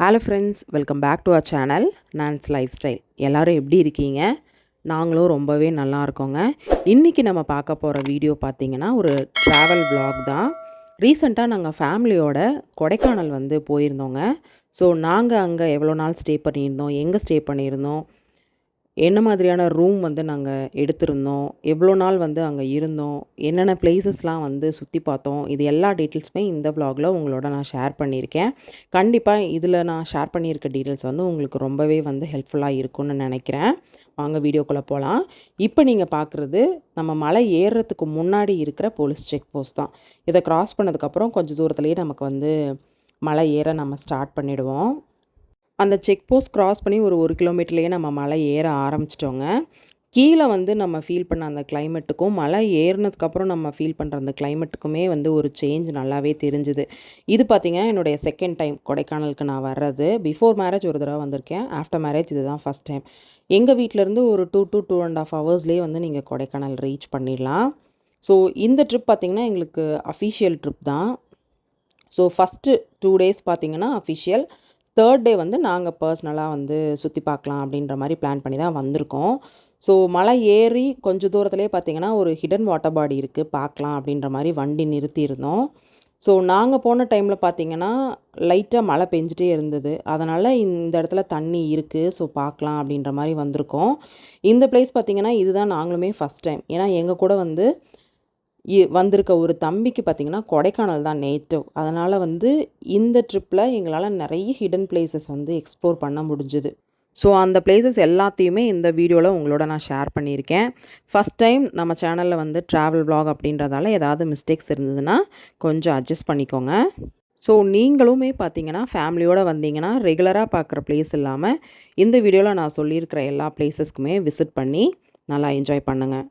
Hello friends welcome back to our channel Nan's lifestyle எல்லோரும் எப்படி இருக்கீங்க? நாங்களும் ரொம்பவே நல்லா இருக்கோங்க. இன்றைக்கி நம்ம பார்க்க போகிற வீடியோ பார்த்தீங்கன்னா ஒரு ட்ராவல் பிளாக் தான். ரீசெண்டாக நாங்கள் ஃபேமிலியோட கொடைக்கானல் வந்து போயிருந்தோங்க. ஸோ நாங்கள் அங்கே எவ்வளோ நாள் ஸ்டே பண்ணியிருந்தோம்? எங்கே ஸ்டே பண்ணியிருந்தோம்? என்ன மாதிரியான ரூம் வந்து நாங்கள் எடுத்திருந்தோம்? எவ்வளோ நாள் வந்து அங்கே இருந்தோம்? என்னென்ன பிளேசஸ்லாம் வந்து சுற்றி பார்த்தோம்? இது எல்லா டீட்டெயில்ஸுமே இந்த vlogல உங்களோட நான் ஷேர் பண்ணியிருக்கேன். கண்டிப்பாக இதில் நான் ஷேர் பண்ணியிருக்க டீட்டெயில்ஸ் வந்து உங்களுக்கு ரொம்பவே வந்து ஹெல்ப்ஃபுல்லாக இருக்கும்னு நினைக்கிறேன். வாங்க வீடியோக்குள்ளே போகலாம் இப்போ நீங்கள் பார்க்குறது நம்ம மலை ஏறுறதுக்கு முன்னாடி இருக்கிற போலீஸ் செக் போஸ்ட் தான். இதை க்ராஸ் பண்ணதுக்கப்புறம் கொஞ்சம் தூரத்துலேயே நமக்கு வந்து மலை ஏற நம்ம ஸ்டார்ட் பண்ணிவிடுவோம் அந்த செக் போஸ்ட் க்ராஸ் பண்ணி ஒரு ஒரு கிலோமீட்டர்லேயே நம்ம மலை ஏற ஆரம்பிச்சிட்டோங்க. கீழே வந்து நம்ம ஃபீல் பண்ண அந்த கிளைமேட்டுக்கும் மலை ஏறினதுக்கப்புறம் நம்ம ஃபீல் பண்ணுற அந்த கிளைமேட்டுக்குமே வந்து ஒரு சேஞ்ச் நல்லாவே தெரிஞ்சுது. இது பார்த்திங்கன்னா என்னுடைய செகண்ட் டைம் கொடைக்கானலுக்கு நான் வர்றது. பிஃபோர் மேரேஜ் ஒரு தடவை வந்திருக்கேன். ஆஃப்டர் மேரேஜ் இதுதான் ஃபஸ்ட் டைம் எங்கள் வீட்டிலேருந்து ஒரு two two two and half ஹவர்ஸ்லேயே வந்து நீங்கள் கொடைக்கானல் ரீச் பண்ணிடலாம். ஸோ இந்த ட்ரிப் பார்த்திங்கன்னா எங்களுக்கு அஃபிஷியல் ட்ரிப் தான். ஸோ ஃபஸ்ட்டு டூ டேஸ் பார்த்திங்கன்னா அஃபிஷியல் தேர்ட் டே வந்து நாங்கள் பர்சனலாக வந்து சுற்றி பார்க்கலாம் அப்படின்ற மாதிரி பிளான் பண்ணி தான் வந்திருக்கோம். ஸோ மலை ஏறி கொஞ்சம் தூரத்துலேயே பார்த்தீங்கன்னா ஒரு ஹிடன் வாட்டர் பாடி இருக்குது பார்க்கலாம் அப்படின்ற மாதிரி வண்டி நிறுத்தியிருந்தோம் ஸோ நாங்கள் போன டைமில் பார்த்தீங்கன்னா லைட்டாக மழை பெஞ்சிட்டே இருந்தது. அதனால் இந்த இடத்துல தண்ணி இருக்குது ஸோ பார்க்கலாம் அப்படின்ற மாதிரி வந்திருக்கோம். இந்த பிளேஸ் பார்த்திங்கன்னா இதுதான் நாங்களுமே ஃபஸ்ட் டைம் ஏன்னா எங்கள் கூட வந்து வந்திருக்க ஒரு தம்பிக்கு பார்த்திங்கன்னா கொடைக்கானல் தான் நேட்டிவ் அதனால் வந்து இந்த ட்ரிப்பில் எங்களால் நிறைய ஹிடன் பிளேசஸ் வந்து எக்ஸ்ப்ளோர் பண்ண முடிஞ்சுது. ஸோ அந்த பிளேசஸ் எல்லாத்தையுமே இந்த வீடியோவில் உங்களோட நான் ஷேர் பண்ணியிருக்கேன். ஃபஸ்ட் டைம் நம்ம சேனலில் வந்து ட்ராவல் vlog அப்படின்றதால ஏதாவது மிஸ்டேக்ஸ் இருந்ததுன்னா கொஞ்சம் அட்ஜஸ்ட் பண்ணிக்கோங்க. ஸோ நீங்களுமே பார்த்தீங்கன்னா ஃபேமிலியோடு வந்தீங்கன்னா ரெகுலராக பார்க்குற பிளேஸ் இல்லாமல் இந்த வீடியோவில் நான் சொல்லியிருக்கிற எல்லா பிளேஸஸ்க்குமே விசிட் பண்ணி நல்லா என்ஜாய் பண்ணுங்கள்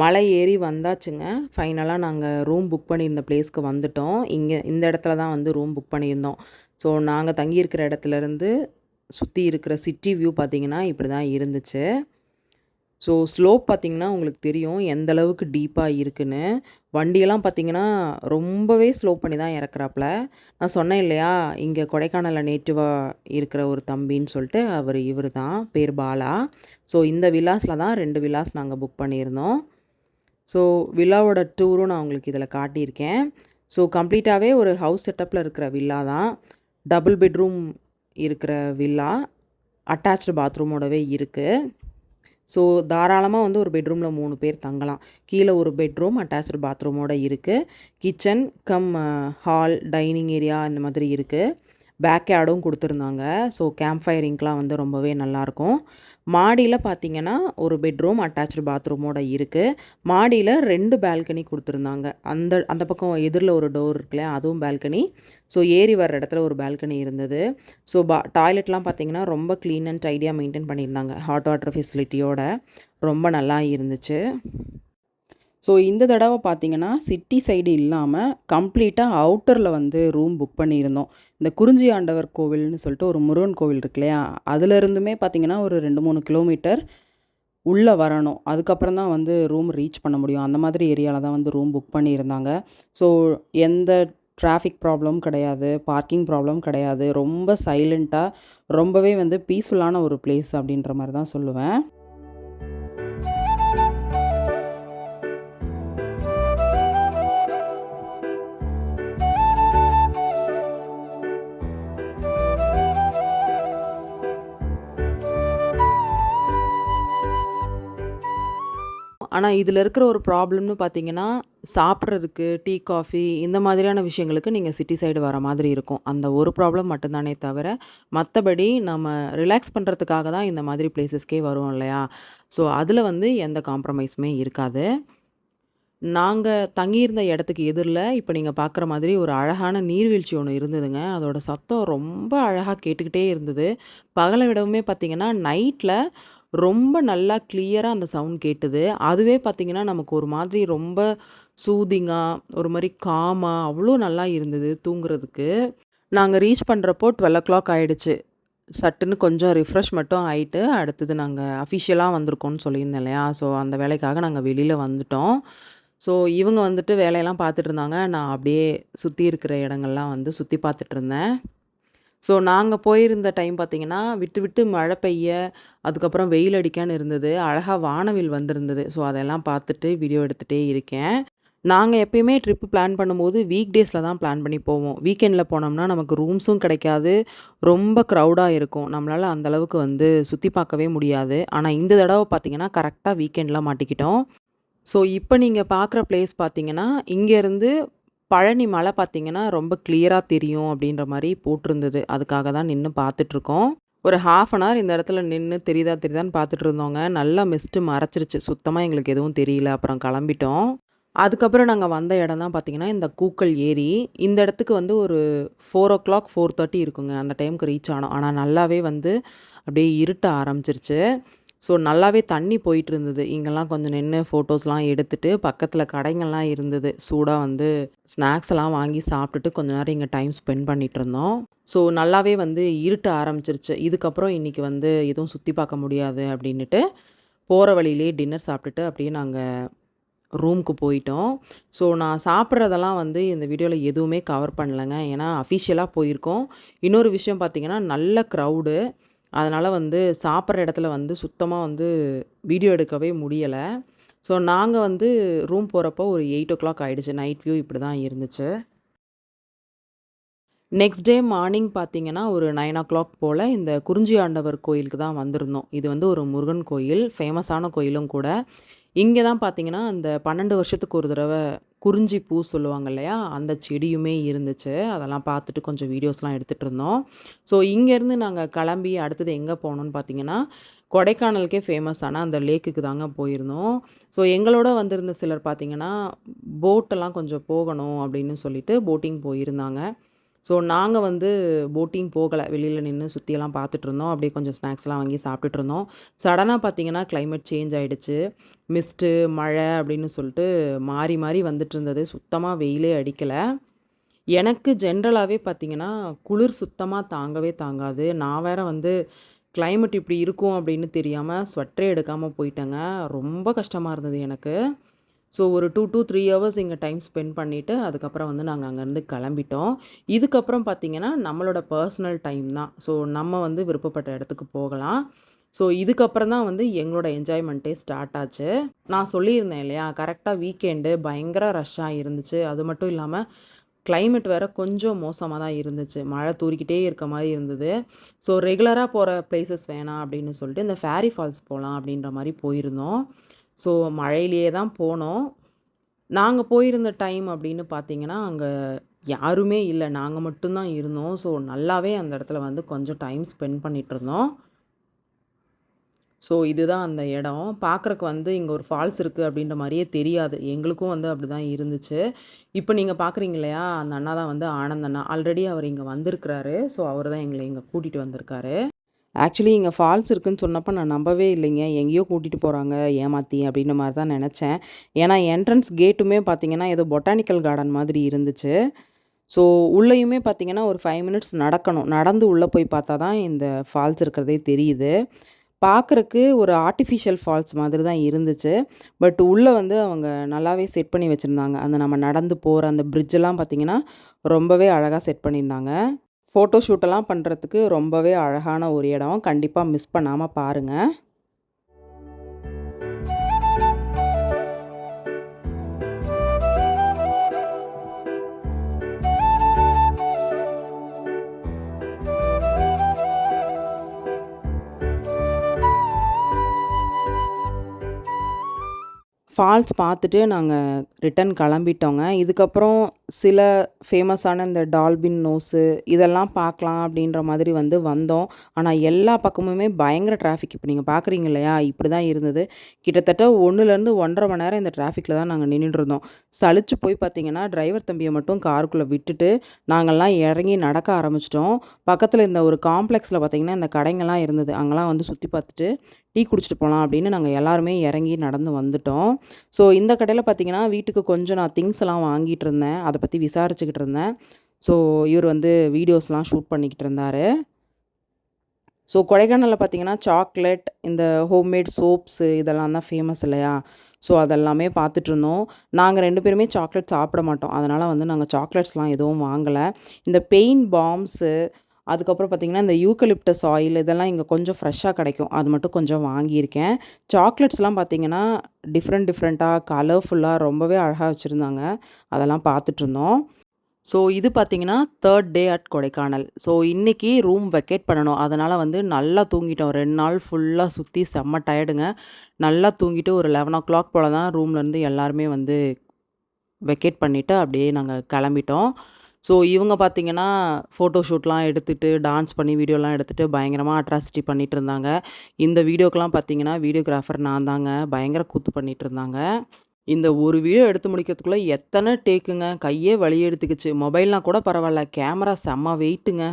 மலை ஏறி வந்தாச்சுங்க. ஃபைனலாக நாங்கள் ரூம் புக் பண்ணியிருந்த பிளேஸ்க்கு வந்துட்டோம். இங்கே இந்த இடத்துல தான் வந்து ரூம் புக் பண்ணியிருந்தோம். ஸோ நாங்கள் தங்கியிருக்கிற இடத்துலேருந்து சுற்றி இருக்கிற சிட்டி வியூ பார்த்திங்கன்னா இப்படி தான் இருந்துச்சு. ஸோ ஸ்லோப் பார்த்திங்கன்னா உங்களுக்கு தெரியும் எந்த அளவுக்கு டீப்பாக இருக்குன்னு. வண்டியெல்லாம் பார்த்திங்கன்னா ரொம்பவே ஸ்லோ பண்ணி தான் இறக்குறாப்புல. நான் சொன்னேன் இல்லையா இங்கே கொடைக்கானலில் நேட்டிவாக இருக்கிற ஒரு தம்பின்னு சொல்லிட்டு அவர் இவர் தான் பேர் பாலா. ஸோ இந்த விலாஸில் தான் ரெண்டு விலாஸ் நாங்கள் புக் பண்ணியிருந்தோம். ஸோ வில்லாவோட டூரும் நான் உங்களுக்கு இதில் காட்டியிருக்கேன். ஸோ கம்ப்ளீட்டாகவே ஒரு ஹவுஸ் செட்டப்பில் இருக்கிற வில்லா தான். டபுள் பெட்ரூம் இருக்கிற வில்லா அட்டாச்டு பாத்ரூமோடவே இருக்குது ஸோ தாராளமாக வந்து ஒரு பெட்ரூமில் மூணு பேர் தங்கலாம். கீழே ஒரு பெட்ரூம் அட்டாச்சு பாத்ரூமோட இருக்குது kitchen cum hall dining area இந்த மாதிரி இருக்குது பேக் யார்டும் கொடுத்துருந்தாங்க. ஸோ கேம்ப் ஃபயரிங்க்கெலாம் வந்து ரொம்பவே நல்லாயிருக்கும் மாடியில் பார்த்தீங்கன்னா ஒரு பெட்ரூம் அட்டாச்சு பாத்ரூமோட இருக்குது மாடியில் ரெண்டு பால்கனி கொடுத்துருந்தாங்க. அந்த அந்த பக்கம் எதிரில் ஒரு டோர் இருக்குல்ல அதுவும் பால்கனி ஸோ ஏறி வர இடத்துல ஒரு பால்கனி இருந்தது. ஸோ பா டாய்லெட்லாம் பார்த்தீங்கன்னா ரொம்ப க்ளீன் அண்ட் டைடியாக மெயின்டைன் பண்ணியிருந்தாங்க. ஹாட் வாட்டர் ஃபெசிலிட்டியோட ரொம்ப நல்லா இருந்துச்சு. ஸோ இந்த தடவை பார்த்தீங்கன்னா சிட்டி சைடு இல்லாமல் கம்ப்ளீட்டாக அவுட்டரில் வந்து ரூம் புக் பண்ணியிருந்தோம். இந்த குறிஞ்சி ஆண்டவர் கோவில்னு சொல்லிட்டு ஒரு முருகன் கோவில் இருக்கு இல்லையா? அதுலேருந்துமே பார்த்திங்கன்னா பார்த்தீங்கன்னா ஒரு ரெண்டு மூணு கிலோமீட்டர் உள்ளே வரணும். அதுக்கப்புறம் தான் வந்து ரூம் ரீச் பண்ண முடியும். அந்த மாதிரி ஏரியாவில் தான் வந்து ரூம் புக் பண்ணியிருந்தாங்க. ஸோ எந்த டிராஃபிக் ப்ராப்ளம் கிடையாது பார்க்கிங் ப்ராப்ளம் கிடையாது. ரொம்ப சைலண்ட்டாக ரொம்பவே வந்து பீஸ்ஃபுல்லான ஒரு பிளேஸ் அப்படின்ற மாதிரி தான் சொல்லுவேன். ஆனால் இதில் இருக்கிற ஒரு ப்ராப்ளம்னு பார்த்தீங்கன்னா சாப்பிட்றதுக்கு டீ காஃபி இந்த மாதிரியான விஷயங்களுக்கு நீங்கள் சிட்டி சைடு வர மாதிரி இருக்கும். அந்த ஒரு ப்ராப்ளம் மட்டும்தானே தவிர மற்றபடி நம்ம ரிலாக்ஸ் பண்ணுறதுக்காக தான் இந்த மாதிரி பிளேசஸ்க்கே வருவோம் இல்லையா? ஸோ அதில் வந்து எந்த காம்ப்ரமைஸுமே இருக்காது. நாங்கள் தங்கியிருந்த இடத்துக்கு எதிரில் இப்போ நீங்கள் பார்க்குற மாதிரி ஒரு அழகான நீர்வீழ்ச்சி ஒன்று இருந்ததுங்க. அதோடய சத்தம் ரொம்ப அழகாக கேட்டுக்கிட்டே இருந்தது. பகலை விடவுமே பார்த்திங்கன்னா நைட்டில் ரொம்ப நல்லா கிளியராக அந்த சவுண்ட் கேட்டுது. அதுவே பார்த்தீங்கன்னா நமக்கு ஒரு மாதிரி ரொம்ப சூதிங்காக ஒரு மாதிரி காமாக அவ்வளோ நல்லா இருந்தது தூங்குறதுக்கு. நாங்கள் ரீச் பண்ணுறப்போ டுவெல் ஓ கிளாக் ஆகிடுச்சு சட்டுன்னு கொஞ்சம் ரிஃப்ரெஷ் மட்டும் ஆகிட்டு அடுத்தது நாங்கள் அஃபிஷியலாக வந்திருக்கோம்னு சொல்லியிருந்தேன் இல்லையா? ஸோ அந்த வேலைக்காக நாங்கள் வெளியில் வந்துட்டோம். ஸோ இவங்க வந்துட்டு வேலையெல்லாம் பார்த்துட்டு இருந்தாங்க. நான் அப்படியே சுற்றி இருக்கிற இடங்கள்லாம் வந்து சுற்றி பார்த்துட்டு இருந்தேன். ஸோ நாங்கள் போயிருந்த டைம் பார்த்திங்கன்னா விட்டு விட்டு மழை பெய்ய அதுக்கப்புறம் வெயில் அடிக்கான்னு இருந்தது. அழகாக வானவில் வந்திருந்தது. ஸோ அதெல்லாம் பார்த்துட்டு வீடியோ எடுத்துகிட்டே இருக்கேன். நாங்கள் எப்பயுமே ட்ரிப் பிளான் பண்ணும்போது வீக் டேஸில் தான் பிளான் பண்ணி போவோம். வீக்கெண்டில் போனோம்னா நமக்கு ரூம்ஸும் கிடைக்காது. ரொம்ப க்ரௌடாக இருக்கும். நம்மளால் அந்தளவுக்கு வந்து சுற்றி பார்க்கவே முடியாது. ஆனால் இந்த தடவை பார்த்திங்கன்னா கரெக்டாக வீக்கெண்டில் மாட்டிக்கிட்டோம். ஸோ இப்போ நீங்கள் பார்க்குற பிளேஸ் பார்த்தீங்கன்னா இங்கேருந்து பழனி மலை பார்த்தீங்கன்னா ரொம்ப கிளியராக தெரியும் அப்படின்ற மாதிரி போட்டிருந்தது. அதுக்காக தான் நின்று பார்த்துட்ருக்கோம் ஒரு ஹாஃப் அன் ஹவர் இந்த இடத்துல நின்று தெரியுதா தெரியுதான்னு பார்த்துட்டு இருந்தோங்க நல்லா மிஸ்ட்டு மறைச்சிருச்சு. சுத்தமாக எங்களுக்கு எதுவும் தெரியல. அப்புறம் கிளம்பிட்டோம். அதுக்கப்புறம் நாங்கள் வந்த இடம் தான் பார்த்தீங்கன்னா இந்த கூக்கல் ஏரி. இந்த இடத்துக்கு வந்து ஒரு four o'clock four thirty இருக்குங்க. அந்த டைமுக்கு ரீச் ஆனோம். ஆனால் நல்லாவே வந்து அப்படியே இருட்ட ஆரம்பிச்சிருச்சு. ஸோ நல்லாவே தண்ணி போயிட்டு இருந்தது இங்கெல்லாம் கொஞ்சம் நின்று ஃபோட்டோஸ்லாம் எடுத்துகிட்டு பக்கத்தில் கடைங்கள்லாம் இருந்தது. சூடாக வந்து ஸ்நாக்ஸ் எல்லாம் வாங்கி சாப்பிட்டுட்டு கொஞ்ச நேரம் இங்கே டைம் ஸ்பெண்ட் பண்ணிகிட்டு இருந்தோம் ஸோ நல்லாவே வந்து இருட்ட ஆரம்பிச்சிருச்சு. இதுக்கப்புறம் இன்றைக்கி வந்து எதுவும் சுற்றி பார்க்க முடியாது அப்படின்ட்டு போகிற வழியிலே டின்னர் சாப்பிட்டுட்டு அப்படியே நாங்கள் ரூமுக்கு போயிட்டோம். ஸோ நான் சாப்பிட்றதெல்லாம் வந்து இந்த வீடியோவில் எதுவுமே கவர் பண்ணலைங்க. ஏன்னா அஃபிஷியலாக போயிருக்கோம். இன்னொரு விஷயம் பார்த்திங்கன்னா நல்ல க்ரௌடு அதனால் வந்து சாப்பிட்ற இடத்துல வந்து சுத்தமாக வந்து வீடியோ எடுக்கவே முடியலை. ஸோ நாங்கள் வந்து ரூம் போகிறப்போ ஒரு எயிட் ஓ கிளாக் ஆகிடுச்சு நைட் வியூ இப்படி தான் இருந்துச்சு. நெக்ஸ்ட் டே மார்னிங் பார்த்தீங்கன்னா ஒரு நைன் ஓ கிளாக் போல் இந்த குறிஞ்சி ஆண்டவர் கோயிலுக்கு தான் வந்திருந்தோம். இது வந்து ஒரு முருகன் கோயில் ஃபேமஸான கோயிலும் கூட. இங்கே தான் பார்த்தீங்கன்னா அந்த பன்னெண்டு வருஷத்துக்கு ஒரு தடவை குறிஞ்சி பூ சொல்லுவாங்க இல்லையா அந்த செடியுமே இருந்துச்சு. அதெல்லாம் பார்த்துட்டு கொஞ்சம் வீடியோஸ்லாம் எடுத்துகிட்டு இருந்தோம் ஸோ இங்கேருந்து நாங்கள் கிளம்பி அடுத்தது எங்கே போனோம்னு பார்த்தீங்கன்னா கொடைக்கானலுக்கே ஃபேமஸான அந்த லேக்குக்கு தாங்க போயிருந்தோம். ஸோ எங்களோட வந்திருந்த சிலர் பார்த்திங்கன்னா போட்டெல்லாம் கொஞ்சம் போகணும் அப்படின்னு சொல்லிட்டு போட்டிங் போயிருந்தாங்க. ஸோ நாங்கள் வந்து போட்டிங் போகலை. வெளியில் நின்று சுற்றியெல்லாம் பார்த்துட்டு இருந்தோம் அப்படியே கொஞ்சம் ஸ்நாக்ஸ்லாம் வாங்கி சாப்பிட்டுட்டு இருந்தோம் சடனாக பார்த்தீங்கன்னா கிளைமேட் சேஞ்ச் ஆகிடுச்சு மிஸ்ட்டு மழை அப்படின்னு சொல்லிட்டு மாறி மாறி வந்துட்டு இருந்தது சுத்தமாக வெயிலே அடிக்கலை. எனக்கு ஜென்ரலாகவே பார்த்திங்கன்னா குளிர் சுத்தமாக தாங்கவே தாங்காது. நான் வேறு வந்து கிளைமேட் இப்படி இருக்கும் அப்படின்னு தெரியாமல் ஸ்வெட்டரே எடுக்காமல் போயிட்டேங்க. ரொம்ப கஷ்டமாக இருந்தது எனக்கு. ஸோ ஒரு டூ டூ த்ரீ ஹவர்ஸ் இங்கே டைம் ஸ்பெண்ட் பண்ணிவிட்டு அதுக்கப்புறம் வந்து நாங்கள் அங்கேருந்து கிளம்பிட்டோம். இதுக்கப்புறம் பார்த்திங்கன்னா நம்மளோட பர்சனல் டைம் தான். ஸோ நம்ம வந்து விருப்பப்பட்ட இடத்துக்கு போகலாம். ஸோ இதுக்கப்புறம் தான் வந்து எங்களோட என்ஜாய்மெண்ட்டே ஸ்டார்ட் ஆச்சு. நான் சொல்லியிருந்தேன் இல்லையா கரெக்டாக வீக்கெண்டு பயங்கர ரஷ்ஷாக இருந்துச்சு. அது மட்டும் இல்லாமல் கிளைமேட் வேறு கொஞ்சம் மோசமாக தான் இருந்துச்சு. மழை தூரிக்கிட்டே இருக்க மாதிரி இருந்தது. ஸோ ரெகுலராக போகிற பிளேசஸ் வேணாம் அப்படின்னு சொல்லிட்டு இந்த ஃபேரி ஃபால்ஸ் போகலாம் அப்படின்ற மாதிரி போயிருந்தோம். ஸோ மழையிலேயே தான் போனோம். நாங்கள் போயிருந்த டைம் அப்படின்னு பார்த்தீங்கன்னா அங்கே யாருமே இல்லை. நாங்கள் மட்டும்தான் இருந்தோம். ஸோ நல்லாவே அந்த இடத்துல வந்து கொஞ்சம் டைம் ஸ்பெண்ட் பண்ணிகிட்ருந்தோம் ஸோ இதுதான் அந்த இடம். பார்க்குறக்கு வந்து இங்கே ஒரு ஃபால்ஸ் இருக்குது அப்படின்ற மாதிரியே தெரியாது. எங்களுக்கும் வந்து அப்படி தான் இருந்துச்சு. இப்போ நீங்கள் பார்க்குறீங்க இல்லையா? அந்த அண்ணா தான் வந்து ஆனந்த் அண்ணா ஆல்ரெடி அவர் இங்கே வந்திருக்கிறாரு. ஸோ அவர் தான் எங்களை இங்கே கூட்டிகிட்டு வந்திருக்காரு. ஆக்சுவலி இங்கே ஃபால்ஸ் இருக்குதுன்னு சொன்னப்போ நான் நம்பவே இல்லைங்க. எங்கேயோ கூட்டிகிட்டு போகிறாங்க ஏமாற்றி அப்படின்ற மாதிரி தான் நினச்சேன். ஏன்னா என்ட்ரன்ஸ் கேட்டுமே பார்த்திங்கன்னா ஏதோ பொட்டானிக்கல் கார்டன் மாதிரி இருந்துச்சு. ஸோ உள்ளேயுமே பார்த்திங்கன்னா ஒரு ஃபைவ் மினிட்ஸ் நடக்கணும். நடந்து உள்ளே போய் பார்த்தா தான் இந்த ஃபால்ஸ் இருக்கிறதே தெரியுது. பார்க்குறக்கு ஒரு ஆர்டிஃபிஷியல் ஃபால்ஸ் மாதிரி தான் இருந்துச்சு. பட் உள்ளே வந்து அவங்க நல்லாவே செட் பண்ணி வச்சுருந்தாங்க. அந்த நம்ம நடந்து போகிற அந்த பிரிட்ஜெல்லாம் பார்த்திங்கன்னா ரொம்பவே அழகாக செட் பண்ணியிருந்தாங்க. ஃபோட்டோ ஷூட்டெல்லாம் பண்ணுறதுக்கு ரொம்பவே அழகான ஒரு இடம். கண்டிப்பாக மிஸ் பண்ணாமல் பாருங்கள் ஃபால்ஸ் பார்த்துட்டு நாங்கள் ரிட்டன் கிளம்பிட்டோங்க. இதுக்கப்புறம் சில ஃபேமஸான இந்த டால்பின் நோஸு இதெல்லாம் பார்க்கலாம் அப்படின்ற மாதிரி வந்து வந்தோம். ஆனால் எல்லா பக்கமுமே பயங்கர டிராஃபிக் இப்போ நீங்கள் பார்க்குறீங்க இல்லையா? இப்படி தான் இருந்தது. கிட்டத்தட்ட ஒன்றுலேருந்து ஒன்றரை மணி நேரம் இந்த டிராஃபிக்கில் தான் நாங்கள் நின்றுருந்தோம் சளிச்சு போய் பார்த்தீங்கன்னா டிரைவர் தம்பியை மட்டும் காருக்குள்ளே விட்டுட்டு நாங்கள்லாம் இறங்கி நடக்க ஆரம்பிச்சிட்டோம். பக்கத்தில் இந்த ஒரு காம்ப்ளெக்ஸில் பார்த்திங்கன்னா இந்த கடைங்கள்லாம் இருந்தது. அங்கெல்லாம் வந்து சுற்றி பார்த்துட்டு டீ குடிச்சிட்டு போகலாம் அப்படின்னு நாங்கள் எல்லாருமே இறங்கி நடந்து வந்துட்டோம். ஸோ இந்த கடையில் பார்த்தீங்கன்னா வீட்டுக்கு கொஞ்சம் நான் திங்ஸ் எல்லாம் வாங்கிட்டு இருந்தேன். அதை பற்றி விசாரிச்சுக்கிட்டு இருந்தேன். ஸோ இவர் வந்து வீடியோஸ்லாம் ஷூட் பண்ணிக்கிட்டு இருந்தார். ஸோ கொடைக்கானலில் பார்த்தீங்கன்னா சாக்லேட் இந்த ஹோம்மேட் சோப்ஸு இதெல்லாம் தான் ஃபேமஸ் இல்லையா? ஸோ அதெல்லாமே பார்த்துட்டு இருந்தோம். நாங்கள் ரெண்டு பேருமே சாக்லேட் சாப்பிட மாட்டோம். அதனால் வந்து நாங்கள் சாக்லேட்ஸ்லாம் எதுவும் வாங்கலை. இந்த பெயின் பாம்ஸு அதுக்கப்புறம் பார்த்திங்கன்னா இந்த யூக்கலிப்டஸ் ஆயில் இதெல்லாம் இங்கே கொஞ்சம் ஃப்ரெஷ்ஷாக கிடைக்கும். அது மட்டும் கொஞ்சம் வாங்கியிருக்கேன். சாக்லேட்ஸ்லாம் பார்த்திங்கன்னா டிஃப்ரெண்ட் டிஃப்ரெண்ட்டாக கலர்ஃபுல்லாக ரொம்பவே அழகாக வச்சுருந்தாங்க. அதெல்லாம் பார்த்துட்ருந்தோம். ஸோ இது பார்த்தீங்கன்னா third day at Kodaikanal. So இன்றைக்கி ரூம் வெக்கேட் பண்ணணும். அதனால் வந்து நல்லா தூங்கிட்டோம். ரெண்டு நாள் ஃபுல்லாக சுற்றி செம்ம டயர்டுங்க நல்லா தூங்கிட்டு ஒரு லெவன் ஓ கிளாக் போல் தான் ரூம்லேருந்து எல்லாருமே வந்து வெக்கேட் பண்ணிவிட்டு அப்படியே நாங்கள் கிளம்பிட்டோம். ஸோ இவங்க பார்த்தீங்கன்னா ஃபோட்டோ ஷூட்லாம் எடுத்துகிட்டு டான்ஸ் பண்ணி வீடியோலாம் எடுத்துகிட்டு பயங்கரமாக அட்ராசிட்டி பண்ணிகிட்டு இருந்தாங்க இந்த வீடியோக்கெலாம் பார்த்தீங்கன்னா வீடியோகிராஃபர் நான் தாங்க பயங்கர கூத்து பண்ணிகிட்டு இருந்தாங்க இந்த ஒரு வீடியோ எடுத்து முடிக்கிறதுக்குள்ளே எத்தனை டேக்குங்க கையே வலி எடுத்துக்கிச்சு. மொபைல்னால் கூட பரவாயில்ல. கேமரா செம்ம வெயிட்டுங்க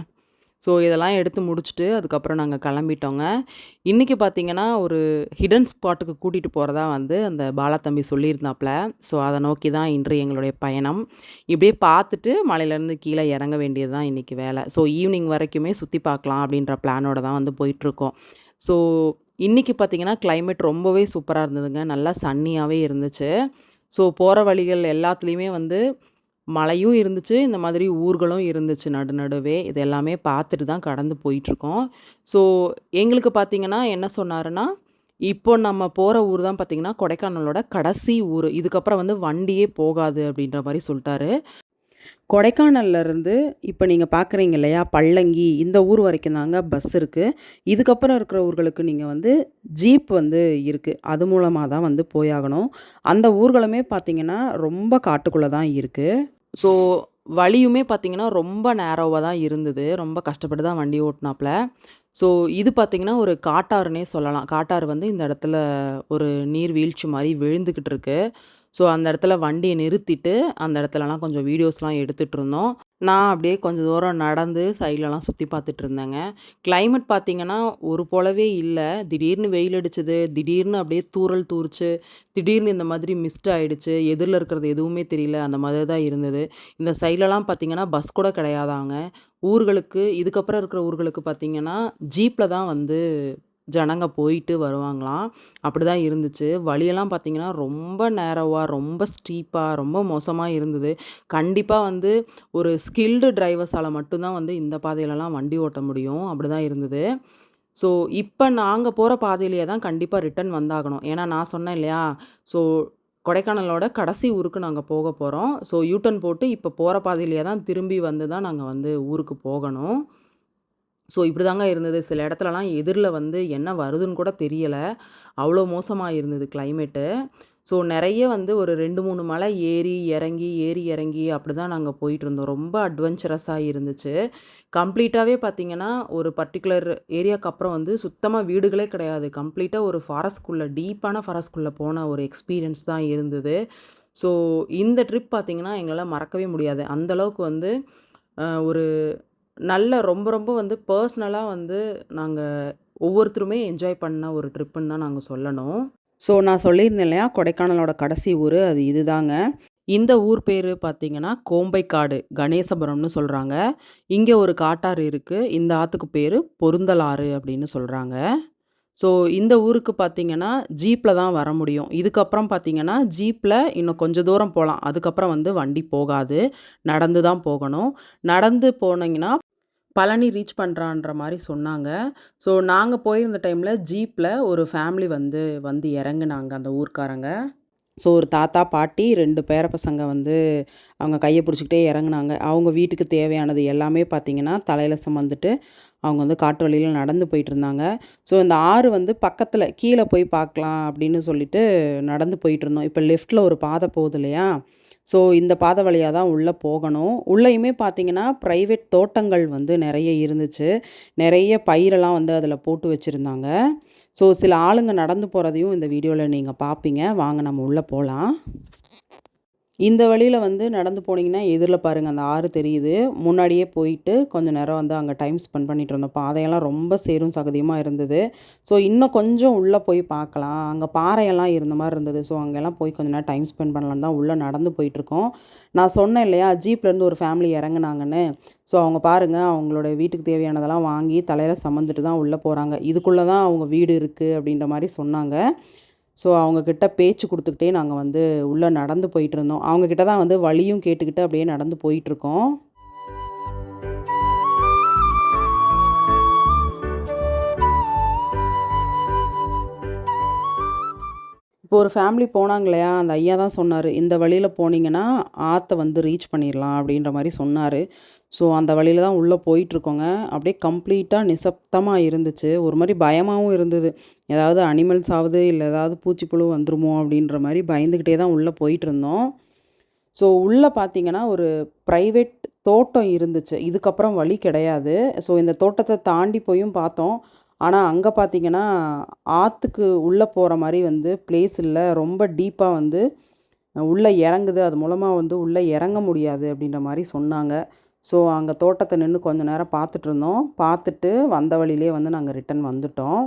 ஸோ இதெல்லாம் எடுத்து முடிச்சுட்டு அதுக்கப்புறம் நாங்கள் கிளம்பிட்டோங்க. இன்றைக்கி பார்த்தீங்கன்னா ஒரு ஹிடன் ஸ்பாட்டுக்கு கூட்டிகிட்டு போகிறதா வந்து அந்த பாலாத்தம்பி சொல்லியிருந்தாப்புல ஸோ அதை நோக்கி தான் இன்று எங்களுடைய பயணம். இப்படியே பார்த்துட்டு மலையிலேருந்து கீழே இறங்க வேண்டியது தான் இன்றைக்கி வேலை. ஸோ ஈவினிங் வரைக்குமே சுற்றி பார்க்கலாம் அப்படின்ற பிளானோட தான் வந்து போயிட்டுருக்கோம். ஸோ இன்றைக்கி பார்த்திங்கன்னா கிளைமேட் ரொம்பவே சூப்பராக இருந்ததுங்க. நல்லா சன்னியாகவே இருந்துச்சு. ஸோ போகிற வழிகள் எல்லாத்துலேயுமே வந்து மலையும் இருந்துச்சு இந்த மாதிரி ஊர்களும் இருந்துச்சு நடு நடுவே. இது எல்லாமே பார்த்துட்டு தான் கடந்து போயிட்டுருக்கோம். ஸோ எங்களுக்கு பார்த்திங்கன்னா என்ன சொன்னாருன்னா இப்போ நம்ம போகிற ஊர் தான் பார்த்திங்கன்னா கொடைக்கானலோட கடைசி ஊர். இதுக்கப்புறம் வந்து வண்டியே போகாது அப்படின்ற மாதிரி சொல்லிட்டாரு. கொடைக்கானல்ல இருந்து இப்போ நீங்கள் பார்க்குறீங்க இல்லையா பள்ளங்கி இந்த ஊர் வரைக்கும் தாங்க பஸ் இருக்குது இதுக்கப்புறம் இருக்கிற ஊர்களுக்கு நீங்கள் வந்து ஜீப் வந்து இருக்குது அது மூலமாக தான் வந்து போயாகணும். அந்த ஊர்களுமே பார்த்தீங்கன்னா ரொம்ப காட்டுக்குள்ளே தான் இருக்குது ஸோ வழியுமே பார்த்தீங்கன்னா ரொம்ப நேரோவாக தான் இருந்தது. ரொம்ப கஷ்டப்பட்டு தான் வண்டி ஓட்டினாப்புல ஸோ இது பார்த்திங்கன்னா ஒரு காட்டாறுனே சொல்லலாம். காட்டாறு வந்து இந்த இடத்துல ஒரு நீர்வீழ்ச்சி மாதிரி விழுந்துக்கிட்டு இருக்குது ஸோ அந்த இடத்துல வண்டியை நிறுத்திட்டு அந்த இடத்துலலாம் கொஞ்சம் வீடியோஸ்லாம் எடுத்துகிட்டு இருந்தோம் நான் அப்படியே கொஞ்சம் தூரம் நடந்து சைட்லலாம் சுற்றி பார்த்துட்டு இருந்தேங்க கிளைமேட் பார்த்தீங்கன்னா ஒரு போலவே இல்லை. திடீர்னு வெயில் அடிச்சது திடீர்னு அப்படியே தூறல் தூரிச்சு திடீர்னு இந்த மாதிரி மிஸ்ட் ஆகிடுச்சு எதிரில் இருக்கிறது எதுவுமே தெரியல அந்த மாதிரி தான் இருந்தது. இந்த சைட்லலாம் பார்த்தீங்கன்னா பஸ் கூட கிடையாதாங்க. ஊர்களுக்கு இதுக்கப்புறம் இருக்கிற ஊர்களுக்கு பார்த்தீங்கன்னா ஜீப்பில் தான் வந்து ஜனங்க போயிட்டு வருவாங்களாம். அப்படி தான் இருந்துச்சு. வழியெல்லாம் பார்த்திங்கன்னா ரொம்ப நேரவாக ரொம்ப ஸ்டீப்பாக ரொம்ப மோசமாக இருந்தது. கண்டிப்பாக வந்து ஒரு ஸ்கில்டு டிரைவர்ஸால் மட்டும்தான் வந்து இந்த பாதையிலலாம் வண்டி ஓட்ட முடியும். அப்படி தான் இருந்தது. ஸோ இப்போ நாங்கள் போகிற பாதையிலேயே தான் கண்டிப்பாக ரிட்டன் வந்தாகணும். ஏன்னா நான் சொன்னேன் இல்லையா? ஸோ கொடைக்கானலோட கடைசி ஊருக்கு நாங்கள் போக போகிறோம் ஸோ யூட்டன் போட்டு இப்போ போகிற பாதையிலேயே தான் திரும்பி வந்து தான் நாங்கள் வந்து ஊருக்கு போகணும். ஸோ இப்படி தாங்க இருந்தது. சில இடத்துலலாம் எதிரில் வந்து என்ன வருதுன்னு கூட தெரியலை. அவ்வளோ மோசமாக இருந்தது கிளைமேட்டு ஸோ நிறைய வந்து ஒரு ரெண்டு மூணு மலை ஏறி இறங்கி ஏறி இறங்கி அப்படி தான் நாங்கள் போயிட்டு இருந்தோம். ரொம்ப அட்வென்ச்சரஸாக இருந்துச்சு. கம்ப்ளீட்டாகவே பார்த்திங்கன்னா ஒரு பர்டிகுலர் ஏரியாவுக்கு அப்புறம் வந்து சுத்தமாக வீடுகளே கிடையாது. கம்ப்ளீட்டாக ஒரு ஃபாரஸ்ட்குள்ளே டீப்பான ஃபாரஸ்ட்குள்ளே போன ஒரு எக்ஸ்பீரியன்ஸ் தான் இருந்தது. ஸோ இந்த ட்ரிப் பார்த்திங்கன்னா எங்களால் மறக்கவே முடியாது. அந்தளவுக்கு வந்து ஒரு நல்ல ரொம்ப ரொம்ப வந்து பர்சனலாக வந்து நாங்கள் ஒவ்வொருத்தருமே என்ஜாய் பண்ண ஒரு ட்ரிப்புன்னு தான் நாங்கள் சொல்லணும். ஸோ நான் சொல்லியிருந்தேன் இல்லையா? கொடைக்கானலோட கடைசி ஊர் அது இதுதாங்க. இந்த ஊர் பேர் பார்த்தீங்கன்னா கோம்பைக்காடு கணேசபுரம்னு சொல்கிறாங்க இங்கே ஒரு காட்டாறு இருக்குது இந்த ஆற்றுக்கு பேர் பொருந்தலாறு அப்படின்னு சொல்கிறாங்க ஸோ இந்த ஊருக்கு பார்த்தீங்கன்னா ஜீப்பில் தான் வர முடியும். இதுக்கப்புறம் பார்த்தீங்கன்னா ஜீப்பில் இன்னும் கொஞ்சம் தூரம் போகலாம் அதுக்கப்புறம் வந்து வண்டி போகாது. நடந்து தான் போகணும். நடந்து போனீங்கன்னா பழனி ரீச் பண்ணுறான்ற மாதிரி சொன்னாங்க. ஸோ நாங்கள் போயிருந்த டைமில் ஜீப்பில் ஒரு ஃபேமிலி வந்து வந்து இறங்குனாங்க அந்த ஊர்க்காரங்க. ஸோ ஒரு தாத்தா பாட்டி ரெண்டு பேர பசங்க வந்து அவங்க கையை பிடிச்சிக்கிட்டே இறங்குனாங்க. அவங்க வீட்டுக்கு தேவையானது எல்லாமே பார்த்திங்கன்னா தலையில் சுமந்துட்டு அவங்க வந்து காட்டு வழியில் நடந்து போயிட்டு இருந்தாங்க. ஸோ இந்த ஆறு வந்து பக்கத்தில் கீழே போய் பார்க்கலாம் அப்படின்னு சொல்லிட்டு நடந்து போயிட்டு இருந்தோம். இப்போ லெஃப்ட்டில் ஒரு பாதை போகுது இல்லையா? ஸோ இந்த பாதை வழியாக தான் உள்ளே போகணும். உள்ளேயுமே பார்த்தீங்கன்னா ப்ரைவேட் தோட்டங்கள் வந்து நிறைய இருந்துச்சு. நிறைய பயிரெல்லாம் வந்து அதில் போட்டு வச்சுருந்தாங்க. ஸோ சில ஆளுங்க நடந்து போகிறதையும் இந்த வீடியோவில் நீங்கள் பார்ப்பீங்க வாங்க நம்ம உள்ளே போகலாம் இந்த வழியில் வந்து நடந்து போனீங்கன்னா எதிரில் பாருங்கள் அந்த ஆறு தெரியுது. முன்னாடியே போயிட்டு கொஞ்சம் நேரம் வந்து அங்கே டைம் ஸ்பெண்ட் பண்ணிகிட்டு இருந்தோம் பாதையெல்லாம் ரொம்ப சேரும் சகதியமாக இருந்தது. ஸோ இன்னும் கொஞ்சம் உள்ளே போய் பார்க்கலாம். அங்கே பாறையெல்லாம் இருந்த மாதிரி இருந்தது. ஸோ அங்கெல்லாம் போய் கொஞ்சம் நேரம் டைம் ஸ்பெண்ட் பண்ணலாம் தான் உள்ளே நடந்து போயிட்டுருக்கோம். நான் சொன்னேன் இல்லையா ஜீப்லேருந்து ஒரு ஃபேமிலி இறங்குனாங்கன்னு. ஸோ அவங்க பாருங்கள் அவங்களோட வீட்டுக்கு தேவையானதெல்லாம் வாங்கி தலையில் சமந்துட்டு தான் உள்ளே போகிறாங்க இதுக்குள்ளே தான் அவங்க வீடு இருக்குது அப்படின்ற மாதிரி சொன்னாங்க. ஸோ அவங்கக்கிட்ட பேச்சு கொடுத்துக்கிட்டே நாங்கள் வந்து உள்ளே நடந்து போயிட்டுருந்தோம். அவங்கக்கிட்ட தான் வந்து வழியும் கேட்டுக்கிட்டு அப்படியே நடந்து போயிட்டுருக்கோம். இப்போ ஒரு ஃபேமிலி போனாங்க இல்லையா? அந்த ஐயா தான் சொன்னார் இந்த வழியில் போனீங்கன்னா ஆற்றை வந்து ரீச் பண்ணிடலாம் அப்படின்ற மாதிரி சொன்னார். ஸோ அந்த வழியில் தான் உள்ளே போயிட்டுருக்கோங்க. அப்படியே கம்ப்ளீட்டாக நிசப்தமாக இருந்துச்சு. ஒரு மாதிரி பயமாகவும் இருந்தது. ஏதாவது அனிமல்ஸ் ஆகுது இல்லை ஏதாவது பூச்சிப்புழு வந்துருமோ அப்படின்ற மாதிரி பயந்துக்கிட்டே தான் உள்ளே போயிட்டு இருந்தோம் ஸோ உள்ளே பார்த்தீங்கன்னா ஒரு ப்ரைவேட் தோட்டம் இருந்துச்சு. இதுக்கப்புறம் வழி கிடையாது. ஸோ இந்த தோட்டத்தை தாண்டி போயும் பார்த்தோம். ஆனால் அங்கே பார்த்தீங்கன்னா ஆற்றுக்கு உள்ளே போகிற மாதிரி வந்து பிளேஸ் இல்லை. ரொம்ப டீப்பாக வந்து உள்ளே இறங்குது. அது மூலமாக வந்து உள்ளே இறங்க முடியாது அப்படின்ற மாதிரி சொன்னாங்க. ஸோ அங்கே தோட்டத்தை நின்று கொஞ்சம் நேரம் பார்த்துட்டு இருந்தோம் பார்த்துட்டு வந்த வழியிலே வந்து நாங்கள் ரிட்டன் வந்துட்டோம்.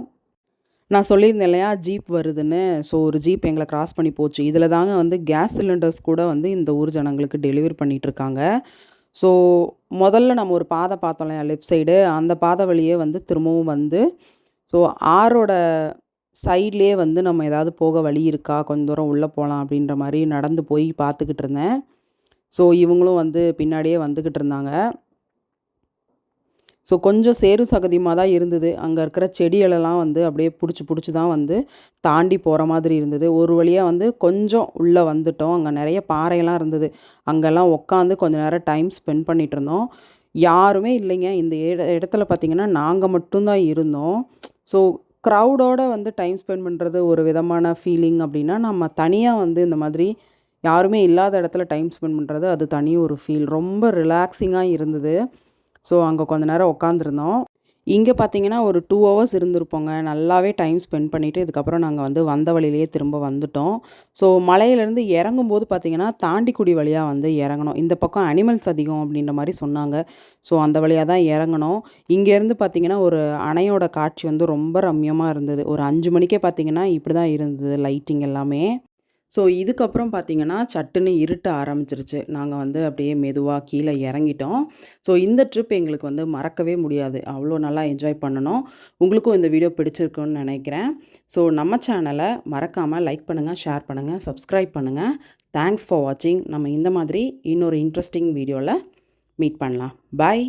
நான் சொல்லியிருந்தேன் இல்லையா ஜீப் வருதுன்னு. ஸோ ஒரு ஜீப் எங்களை கிராஸ் பண்ணி போச்சு. இதில் தாங்க வந்து கேஸ் சிலிண்டர்ஸ் கூட வந்து இந்த ஊர் ஜனங்களுக்கு டெலிவரி பண்ணிகிட்ருக்காங்க ஸோ முதல்ல நம்ம ஒரு பாதை பார்த்தோம் இல்லையா லெஃப்ட் சைடு. அந்த பாதை வழியே வந்து திரும்பவும் வந்து ஸோ ஆரோட சைட்லேயே வந்து நம்ம ஏதாவது போக வழி இருக்கா? கொஞ்சம் தூரம் உள்ளே போகலாம் அப்படின்ற மாதிரி நடந்து போய் பார்த்துக்கிட்டு இருந்தேன். ஸோ இவங்களும் வந்து பின்னாடியே வந்துக்கிட்டு இருந்தாங்க. ஸோ கொஞ்சம் சேரு சகதியமாக தான் இருந்தது. அங்கே இருக்கிற செடிகளெல்லாம் வந்து அப்படியே பிடிச்சி பிடிச்சி தான் வந்து தாண்டி போகிற மாதிரி இருந்தது. ஒரு வழியாக வந்து கொஞ்சம் உள்ளே வந்துட்டோம். அங்கே நிறைய பாறையெல்லாம் இருந்தது. அங்கெல்லாம் உட்காந்து கொஞ்சம் நேரம் டைம் ஸ்பெண்ட் பண்ணிகிட்டு இருந்தோம். யாருமே இல்லைங்க. இந்த இடத்துல பார்த்திங்கன்னா நாங்கள் மட்டும்தான் இருந்தோம். ஸோ க்ரௌடோடு வந்து டைம் ஸ்பெண்ட் பண்ணுறது ஒரு விதமான ஃபீலிங் அப்படின்னா நம்ம தனியாக வந்து இந்த மாதிரி யாருமே இல்லாத இடத்துல டைம் ஸ்பெண்ட் பண்ணுறது அது தனி ஒரு ஃபீல் ரொம்ப ரிலாக்ஸிங்காக இருந்தது. ஸோ அங்கே கொஞ்ச நேரம் உட்காந்துருந்தோம் இங்கே பார்த்தீங்கன்னா ஒரு டூ ஹவர்ஸ் இருந்திருப்போங்க. நல்லாவே டைம் ஸ்பெண்ட் பண்ணிவிட்டு இதுக்கப்புறம் நாங்கள் வந்து வந்த வழியிலேயே திரும்ப வந்துட்டோம். ஸோ மலையிலேருந்து இறங்கும்போது பார்த்திங்கன்னா தாண்டிக்குடி வழியாக வந்து இறங்கணும் இந்த பக்கம் அனிமல்ஸ் அதிகம் அப்படின்ற மாதிரி சொன்னாங்க. ஸோ அந்த வழியாக தான் இறங்கணும் இங்கேருந்து பார்த்தீங்கன்னா ஒரு அணையோட காட்சி வந்து ரொம்ப ரம்யமாக இருந்தது. ஒரு அஞ்சு மணிக்கே பார்த்தீங்கன்னா இப்படி தான் இருந்தது லைட்டிங் எல்லாமே. ஸோ இதுக்கப்புறம் பார்த்திங்கன்னா சட்டுன்னு இருட்ட ஆரம்பிச்சிருச்சு. நாங்கள் வந்து அப்படியே மெதுவாக கீழே இறங்கிட்டோம். ஸோ இந்த ட்ரிப் எங்களுக்கு வந்து மறக்கவே முடியாது. அவ்வளோ நல்லா என்ஜாய் பண்ணணும். உங்களுக்கும் இந்த வீடியோ பிடிச்சிருக்குன்னு நினைக்கிறேன். ஸோ நம்ம சேனலை மறக்காமல் லைக் பண்ணுங்கள் ஷேர் பண்ணுங்கள் சப்ஸ்கிரைப் பண்ணுங்கள் தேங்க்ஸ் ஃபார் வாட்சிங் நம்ம இந்த மாதிரி இன்னொரு இன்ட்ரெஸ்டிங் வீடியோவில் மீட் பண்ணலாம். பாய்